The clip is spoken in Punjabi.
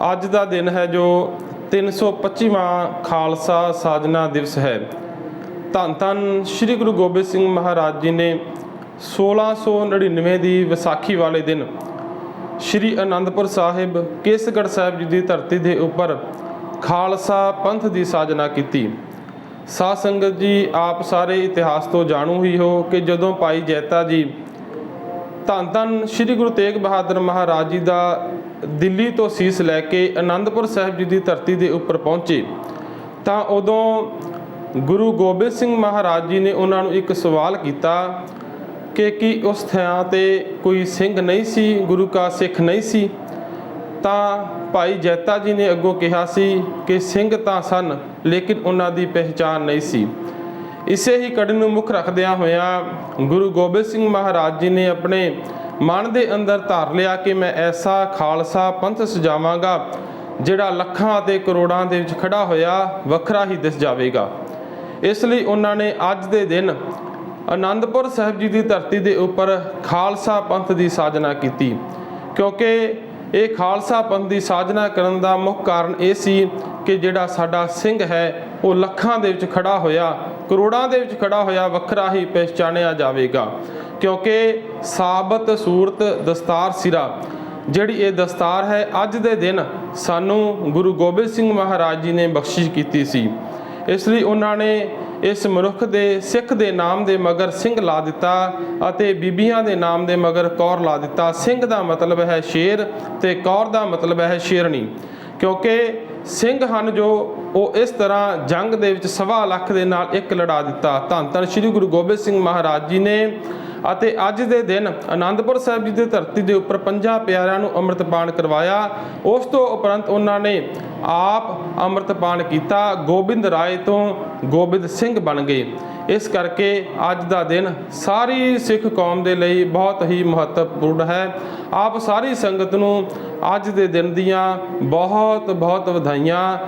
ਅੱਜ ਦਾ ਦਿਨ ਹੈ ਜੋ 325ਵਾਂ ਖਾਲਸਾ ਸਾਜਨਾ ਦਿਵਸ ਹੈ। ਧੰਨ ਧੰਨ ਸ੍ਰੀ ਗੁਰੂ ਗੋਬਿੰਦ ਸਿੰਘ ਮਹਾਰਾਜ ਜੀ ਨੇ 1699 ਦੀ ਵਿਸਾਖੀ ਵਾਲੇ ਦਿਨ ਸ੍ਰੀ ਅਨੰਦਪੁਰ ਸਾਹਿਬ, ਕੇਸਗੜ੍ਹ ਸਾਹਿਬ ਜੀ ਦੀ ਧਰਤੀ ਦੇ ਉੱਪਰ ਖਾਲਸਾ ਪੰਥ ਦੀ ਸਾਜਨਾ ਕੀਤੀ। ਸਾਧ ਸੰਗਤ ਜੀ, ਆਪ ਸਾਰੇ ਇਤਿਹਾਸ ਤੋਂ ਜਾਣੂ ਹੀ ਹੋ ਕਿ ਜਦੋਂ ਭਾਈ ਜੈਤਾ ਜੀ ਧੰਨ ਧੰਨ ਸ੍ਰੀ ਗੁਰੂ ਤੇਗ ਬਹਾਦਰ ਮਹਾਰਾਜ ਜੀ ਦਾ ਦਿੱਲੀ ਤੋਂ ਸੀਸ ਲੈ ਕੇ ਅਨੰਦਪੁਰ ਸਾਹਿਬ ਜੀ ਦੀ ਧਰਤੀ ਦੇ ਉੱਪਰ ਪਹੁੰਚੇ, ਤਾਂ ਉਦੋਂ ਗੁਰੂ ਗੋਬਿੰਦ ਸਿੰਘ ਮਹਾਰਾਜ ਜੀ ਨੇ ਉਹਨਾਂ ਨੂੰ ਇੱਕ ਸਵਾਲ ਕੀਤਾ ਕਿ ਕੀ ਉਸ ਥਾਂ ਤੇ ਕੋਈ ਸਿੰਘ ਨਹੀਂ ਸੀ, ਗੁਰੂ ਕਾ ਸਿੱਖ ਨਹੀਂ ਸੀ? ਤਾਂ ਭਾਈ ਜੈਤਾ ਜੀ ਨੇ ਅੱਗੋਂ ਕਿਹਾ ਸੀ ਕਿ ਸਿੰਘ ਤਾਂ ਸਨ, ਲੇਕਿਨ ਉਹਨਾਂ ਦੀ ਪਹਿਚਾਨ ਨਹੀਂ ਸੀ। ਇਸੇ ਹੀ ਕੜੀ ਨੂੰ ਮੁੱਖ ਰੱਖਦਿਆਂ ਹੋਇਆਂ ਗੁਰੂ ਗੋਬਿੰਦ ਸਿੰਘ ਮਹਾਰਾਜ ਜੀ ਨੇ ਆਪਣੇ ਮਨ ਦੇ ਅੰਦਰ ਧਾਰ ਲਿਆ ਕਿ ਮੈਂ ਐਸਾ ਖਾਲਸਾ ਪੰਥ ਸਜਾਵਾਂਗਾ, ਜਿਹੜਾ ਲੱਖਾਂ ਅਤੇ ਕਰੋੜਾਂ ਦੇ ਵਿੱਚ ਖੜਾ ਹੋਇਆ ਵੱਖਰਾ ਹੀ ਦਿਸ ਜਾਵੇਗਾ। ਇਸ ਲਈ ਉਹਨਾਂ ਨੇ ਅੱਜ ਦੇ ਦਿਨ ਆਨੰਦਪੁਰ ਸਾਹਿਬ ਜੀ ਦੀ ਧਰਤੀ ਦੇ ਉੱਪਰ ਖਾਲਸਾ ਪੰਥ ਦੀ ਸਾਜਨਾ ਕੀਤੀ। ਕਿਉਂਕਿ ਇਹ ਖਾਲਸਾ ਪੰਥ ਦੀ ਸਾਜਨਾ ਕਰਨ ਦਾ ਮੁੱਖ ਕਾਰਨ ਇਹ ਸੀ ਕਿ ਜਿਹੜਾ ਸਾਡਾ ਸਿੰਘ ਹੈ, ਉਹ ਲੱਖਾਂ ਦੇ ਵਿੱਚ ਖੜਾ ਹੋਇਆ ਕਰੋੜਾਂ ਦੇ ਵਿੱਚ ਖੜਾ ਹੋਇਆ ਵੱਖਰਾ ਹੀ ਪਹਿਚਾਣਿਆ ਜਾਵੇਗਾ। ਕਿਉਂਕਿ ਸਾਬਤ ਸੂਰਤ ਦਸਤਾਰ ਸਿਰਾ, ਜਿਹੜੀ ਇਹ ਦਸਤਾਰ ਹੈ, ਅੱਜ ਦੇ ਦਿਨ ਸਾਨੂੰ ਗੁਰੂ ਗੋਬਿੰਦ ਸਿੰਘ ਮਹਾਰਾਜ ਜੀ ਨੇ ਬਖਸ਼ਿਸ਼ ਕੀਤੀ ਸੀ। ਇਸ ਲਈ ਉਹਨਾਂ ਨੇ ਇਸ ਮਨੁੱਖ ਦੇ ਸਿੱਖ ਦੇ ਨਾਮ ਦੇ ਮਗਰ ਸਿੰਘ ਲਾ ਦਿੱਤਾ ਅਤੇ ਬੀਬੀਆਂ ਦੇ ਨਾਮ ਦੇ ਮਗਰ ਕੌਰ ਲਾ ਦਿੱਤਾ। ਸਿੰਘ ਦਾ ਮਤਲਬ ਹੈ ਸ਼ੇਰ ਤੇ ਕੌਰ ਦਾ ਮਤਲਬ ਹੈ ਸ਼ੇਰਣੀ ਕਿਉਂਕਿ ਸਿੰਘ ਹਨ ਜੋ ਉਹ ਇਸ ਤਰ੍ਹਾਂ ਜੰਗ ਦੇ ਵਿੱਚ ਸਵਾ ਲੱਖ ਦੇ ਨਾਲ ਇੱਕ ਲੜਾ ਦਿੱਤਾ। ਧੰਨ ਧੰਨ ਸ੍ਰੀ ਗੁਰੂ ਗੋਬਿੰਦ ਸਿੰਘ ਮਹਾਰਾਜ ਜੀ ਨੇ ਅਤੇ ਅੱਜ ਦੇ ਦਿਨ ਆਨੰਦਪੁਰ ਸਾਹਿਬ ਜੀ ਦੀ ਧਰਤੀ ਦੇ ਉੱਪਰ ਪੰਜਾਂ ਪਿਆਰਿਆਂ ਨੂੰ ਅੰਮ੍ਰਿਤਪਾਨ ਕਰਵਾਇਆ। ਉਸ ਤੋਂ ਉਪਰੰਤ ਉਹਨਾਂ ਨੇ ਆਪ ਅੰਮ੍ਰਿਤਪਾਨ ਕੀਤਾ। ਗੋਬਿੰਦ ਰਾਏ ਤੋਂ ਗੋਬਿੰਦ ਸਿੰਘ ਬਣ ਗਏ। ਇਸ ਕਰਕੇ ਅੱਜ ਦਾ ਦਿਨ ਸਾਰੀ ਸਿੱਖ ਕੌਮ ਦੇ ਲਈ ਬਹੁਤ ਹੀ ਮਹੱਤਵਪੂਰਨ ਹੈ। ਆਪ ਸਾਰੀ ਸੰਗਤ ਨੂੰ ਅੱਜ ਦੇ ਦਿਨ ਦੀਆਂ ਬਹੁਤ ਬਹੁਤ ਵਧਾਈਆਂ।